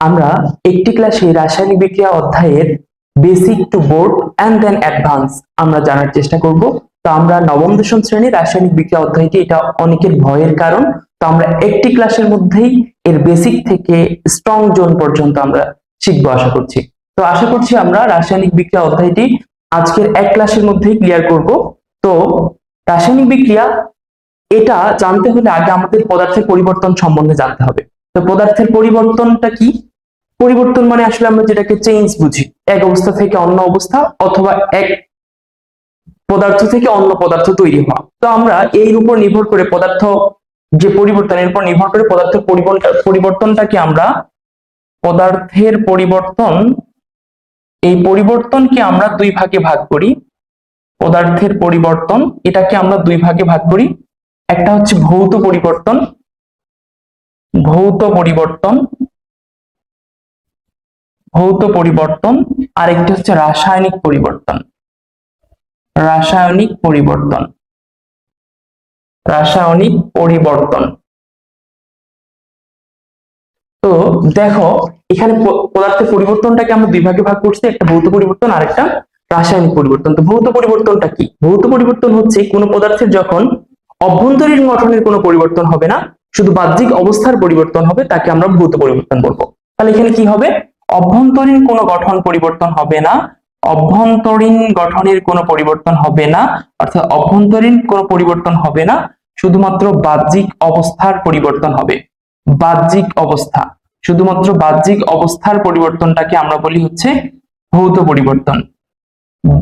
আমরা একটি ক্লাসে রাসায়নিক বিক্রিয়া অধ্যায়ের basic to board and then advance আমরা জানার চেষ্টা করব। তো আমরা নবম, দশম শ্রেণির রাসায়নিক বিক্রিয়া অধ্যায়টি, এটা অনেকের ভয়ের কারণ। তো আমরা একটি ক্লাসের মধ্যেই এর বেসিক থেকে স্ট্রং জোন পর্যন্ত আমরা শিখব আশা করছি। তো আশা করছি আমরা রাসায়নিক বিক্রিয়া অধ্যায়টি আজকের এক ক্লাসের মধ্যেই ক্লিয়ার করব। তো রাসায়নিক বিক্রিয়া, এটা জানতে হলে আগে আমাদের পদার্থের পরিবর্তন সম্বন্ধে জানতে হবে। তো পদার্থের পরিবর্তনটা কি? পরিবর্তন মানে আসলে আমরা যেটাকে চেঞ্জ বুঝি। এক অবস্থা থেকে অন্য অবস্থা অথবা এক পদার্থ থেকে অন্য পদার্থ তৈরি হওয়া। তো আমরা এর উপর নির্ভর করে পদার্থ যে পরিবর্তনের উপর নির্ভর করে পদার্থের পরিবর্তন, পরিবর্তনটাকে আমরা পদার্থের পরিবর্তন, এই পরিবর্তনকে আমরা দুই ভাগে ভাগ করি। পদার্থের পরিবর্তন, এটাকে আমরা দুই ভাগে ভাগ করি। একটা হচ্ছে ভৌত পরিবর্তন ভৌত পরিবর্তন ভৌত পরিবর্তন আর একটি হচ্ছে রাসায়নিক পরিবর্তন। রাসায়নিক পরিবর্তন। রাসায়নিক পরিবর্তন। তো দেখো, এখানে পদার্থের পরিবর্তনটাকে আমরা দুই ভাগে ভাগ করছি, একটা ভৌত পরিবর্তন আর একটা রাসায়নিক পরিবর্তন। তো ভৌত পরিবর্তনটা কি? ভৌত পরিবর্তন হচ্ছে কোনো পদার্থের যখন অভ্যন্তরীণ গঠনের কোনো পরিবর্তন হবে না, শুধু বাহ্যিক অবস্থার পরিবর্তন হবে, তাকে আমরা ভৌত পরিবর্তন বলব। তাহলে এখানে কি হবে? অভ্যন্তরীণ কোনো গঠন পরিবর্তন হবে না। অভ্যন্তরীণ গঠনের কোনো পরিবর্তন হবে না। অর্থাৎ অভ্যন্তরীণ কোনো পরিবর্তন হবে না। শুধুমাত্র বাহ্যিক অবস্থার পরিবর্তন হবে। বাহ্যিক অবস্থা। শুধুমাত্র বাহ্যিক অবস্থার পরিবর্তনটাকে আমরা বলি হচ্ছে ভৌত পরিবর্তন।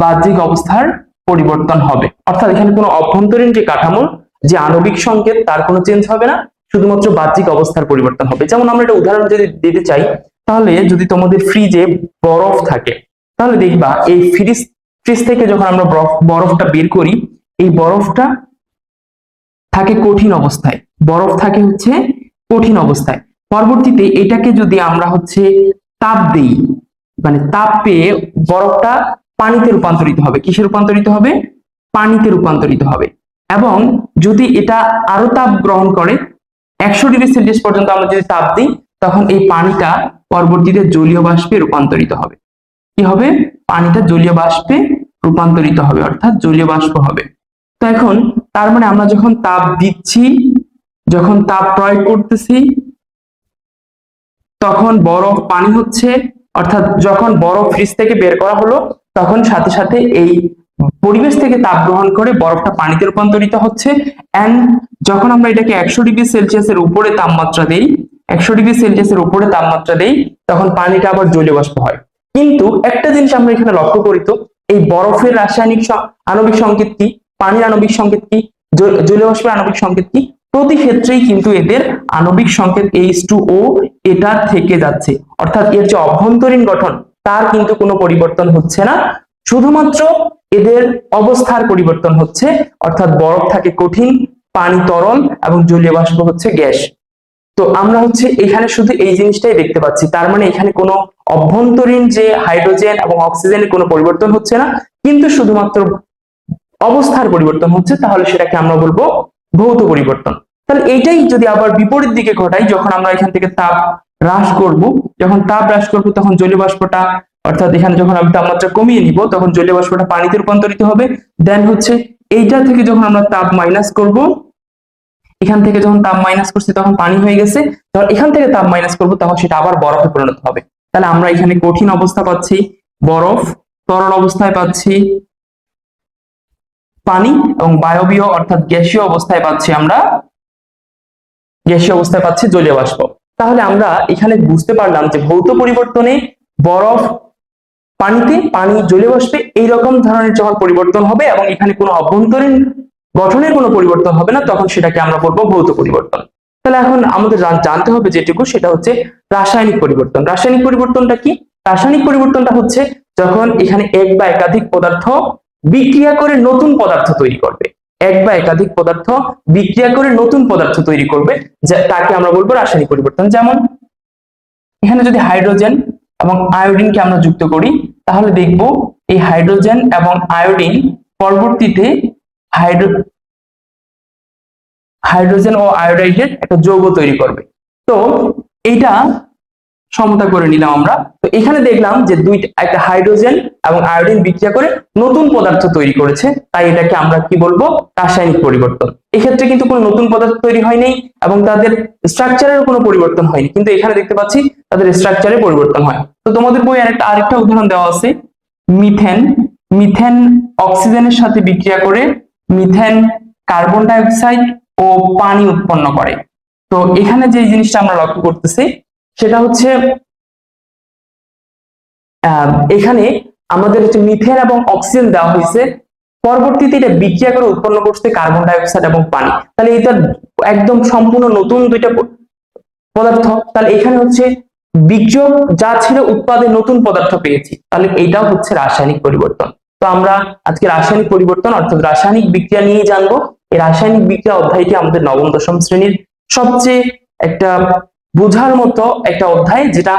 বাহ্যিক অবস্থার পরিবর্তন হবে। অর্থাৎ এখানে কোনো অভ্যন্তরীণ যে কাঠামো, যে আণবিক সংকেত, তার কোনো চেঞ্জ হবে না। শুধুমাত্র বাহ্যিক অবস্থার পরিবর্তন হবে। যেমন আমরা একটা উদাহরণ যদি দিতে চাই তাহলে যদি তোমাদের ফ্রিজে বরফ থাকে, তাহলে দেখবা এই ফ্রিজ ফ্রিজ থেকে যখন আমরা বরফটা বের করি, এই বরফটা থাকে কঠিন অবস্থায়। বরফ থাকে হচ্ছে কঠিন অবস্থায়। পরবর্তীতে এটাকে যদি আমরা হচ্ছে তাপ দেই মানে তাপ পেয়ে বরফটা পানিতে রূপান্তরিত হবে। কিসে রূপান্তরিত হবে? পানিতে রূপান্তরিত হবে। এবং যদি এটা আরও তাপ গ্রহণ করে, একশো ডিগ্রি সেলসিয়াস পর্যন্ত আমরা যদি তাপ দিই তখন এই পানিটা পরবর্তীতে জলীয় বাষ্পে রূপান্তরিত হবে। কি হবে? পানিটা জলীয় বাষ্পে রূপান্তরিত হবে, অর্থাৎ জলীয় বাষ্প হবে। তো এখন তার মানে আমরা যখন তাপ দিচ্ছি, যখন তাপ প্রয়োগ করতেছি, তখন বরফ পানি হচ্ছে, অর্থাৎ যখন বরফ ফ্রিজ থেকে বের করা হলো, তখন সাথে সাথে এই পরিবেশ থেকে তাপ গ্রহণ করে বরফটা পানিতে রূপান্তরিত হচ্ছে। এন্ড যখন আমরা এটাকে একশো ডিগ্রি সেলসিয়াসের উপরে তাপমাত্রা দেই একশো ডিগ্রি সেলসিয়াসের উপরে তাপমাত্রা দেই, তখন পানিটা আবার জলীয় বাষ্প হয়। কিন্তু একটা জিনিস আমরা এখানে লক্ষ্য করি তো, এই বরফের রাসায়নিক আণবিক সংকেত কি? পানির আণবিক সংকেত কি? জলীয় বাষ্পের আণবিক সংকেত কি? প্রতি ক্ষেত্রেই কিন্তু এদের আণবিক সংকেত এইচ টু ও এটা থেকে যাচ্ছে। অর্থাৎ এর যে অভ্যন্তরীণ গঠন, তার কিন্তু কোনো পরিবর্তন হচ্ছে না। শুধুমাত্র এদের অবস্থার পরিবর্তন হচ্ছে, অর্থাৎ বরফ থাকে কঠিন, পানি তরল এবং জলীয় বাষ্প হচ্ছে গ্যাস। তো আমরা হচ্ছে এখানে শুধু এই জিনিসটাই দেখতে পাচ্ছি। তার মানে এখানে কোনো অভ্যন্তরীণ যে হাইড্রোজেন এবং অক্সিজেনের কোনো পরিবর্তন হচ্ছে না, কিন্তু শুধুমাত্র অবস্থার পরিবর্তন হচ্ছে, তাহলে সেটাকে আমরা বলব ভৌত পরিবর্তন। তাহলে এইটাই যদি আবার বিপরীত দিকে ঘটাই, যখন আমরা এখান থেকে তাপ হ্রাস করব, যখন তাপ হ্রাস করব, তখন জলীয় বাষ্পটা, অর্থাৎ এখানে যখন আমি তাপমাত্রা কমিয়ে নিব, তখন জলীয় বাষ্পটা পানিতে রূপান্তরিত হবে। দেন হচ্ছে এইটা থেকে যখন আমরা তাপ মাইনাস করব এখান থেকে যখন তাপ মাইনাস করছি, তখন পানি হয়ে গেছে। তখন এখান থেকে তাপ মাইনাস করব, তখন সেটা আবার বরফে পরিণত হবে। তাহলে আমরা এখানে কঠিন অবস্থা পাচ্ছি। বরফ, তরল অবস্থায় পাচ্ছি। পানি এবং বায়বীয় অর্থাৎ গ্যাসীয় অবস্থায় পাচ্ছি আমরা। গ্যাসীয় অবস্থায় পাচ্ছি জলীয় বাষ্প। তাহলে আমরা এখানে বুঝতে পারলাম যে ভৌত পরিবর্তনে বরফ পানিতে, পানি জলীয় বাষ্পে এইরকম ধরনের যখন পরিবর্তন হবে এবং এখানে কোনো অভ্যন্তরীণ গঠনের কোনো পরিবর্তন হবে না, তখন সেটাকে আমরা বলব ভৌত পরিবর্তন। তাহলে এখন আমাদের জানতে হবে যেটুকু, সেটা হচ্ছে রাসায়নিক পরিবর্তন। রাসায়নিক পরিবর্তনটা কি? রাসায়নিক পরিবর্তনটা হচ্ছে যখন এখানে এক বা একাধিক পদার্থ বিক্রিয়া করে নতুন পদার্থ তৈরি করবে। এক বা একাধিক পদার্থ বিক্রিয়া করে নতুন পদার্থ তৈরি করবে তাকে আমরা বলব রাসায়নিক পরিবর্তন। যেমন এখানে যদি হাইড্রোজেন এবং আয়োডিনকে আমরা যুক্ত করি, তাহলে দেখব এই হাইড্রোজেন এবং আয়োডিন পরবর্তীতে হাইড্রো, হাইড্রোজেন ও আয়োডাইডের একটা যৌগ তৈরি করবে। তো এইটা সমতা করে নিলাম আমরা। তো এখানে দেখলাম যে দুইটা একটা হাইড্রোজেন এবং আয়োডিন বিক্রিয়া করে নতুন পদার্থ তৈরি করেছে। তাই এটাকে আমরা কি বলব? রাসায়নিক পরিবর্তন। এক্ষেত্রে কিন্তু কোনো নতুন পদার্থ তৈরি হয়নি এবং তাদের স্ট্রাকচারের কোনো পরিবর্তন হয়নি। কিন্তু এখানে দেখতে পাচ্ছি তাদের স্ট্রাকচারে পরিবর্তন হয়। তো তোমাদের বই আরেকটা আরেকটা উদাহরণ দেওয়া আছে। মিথেন মিথেন অক্সিজেনের সাথে বিক্রিয়া করে মিথেন, কার্বন ডাইঅক্সাইড ও পানি উৎপন্ন করে। তো এখানে যে জিনিসটা আমরা লক্ষ্য করতেছি, সেটা হচ্ছে এখানে আমাদের হচ্ছে মিথেন এবং অক্সিজেন দেওয়া হয়েছে। পরবর্তীতে এটা বিক্রিয়া করে উৎপন্ন করছে কার্বন ডাইঅক্সাইড এবং পানি। তাহলে এটা একদম সম্পূর্ণ নতুন দুইটা পদার্থ। তাহলে এখানে হচ্ছে বিক্রিয়ক যা ছিল উৎপাদে নতুন পদার্থ পেয়েছি। তাহলে এইটাও হচ্ছে রাসায়নিক পরিবর্তন। তো আমরা আজকে রাসায়নিক পরিবর্তন, অর্থাৎ রাসায়নিক বিক্রিয়া নিয়ে জানব। এই রাসায়নিক বিক্রিয়া অধ্যায়টি আমাদের নবম, দশম শ্রেণির সবচেয়ে একটা বোঝার মতো একটা অধ্যায়, যেটা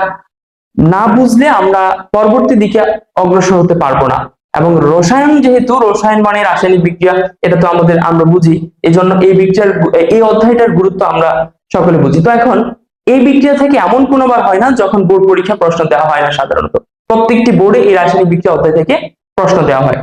না বুঝলে আমরা পরবর্তী দিকে অগ্রসর হতে পারব না। এবং রসায়ন যেহেতু, রসায়ন মানে রাসায়নিক বিক্রিয়া, এটা তো আমাদের, আমরা বুঝি। এই জন্য এই বিক্রিয়ার, এই অধ্যায়টার গুরুত্ব আমরা সকলে বুঝি। তো এখন, এই বিক্রিয়া থেকে এমন কোনোবার হয় না যখন বোর্ড পরীক্ষা প্রশ্ন দেওয়া হয় না সাধারণত। প্রত্যেকটি বোর্ডে এই রাসায়নিক বিক্রিয়া অধ্যায় থেকে প্রশ্ন দেওয়া হয়।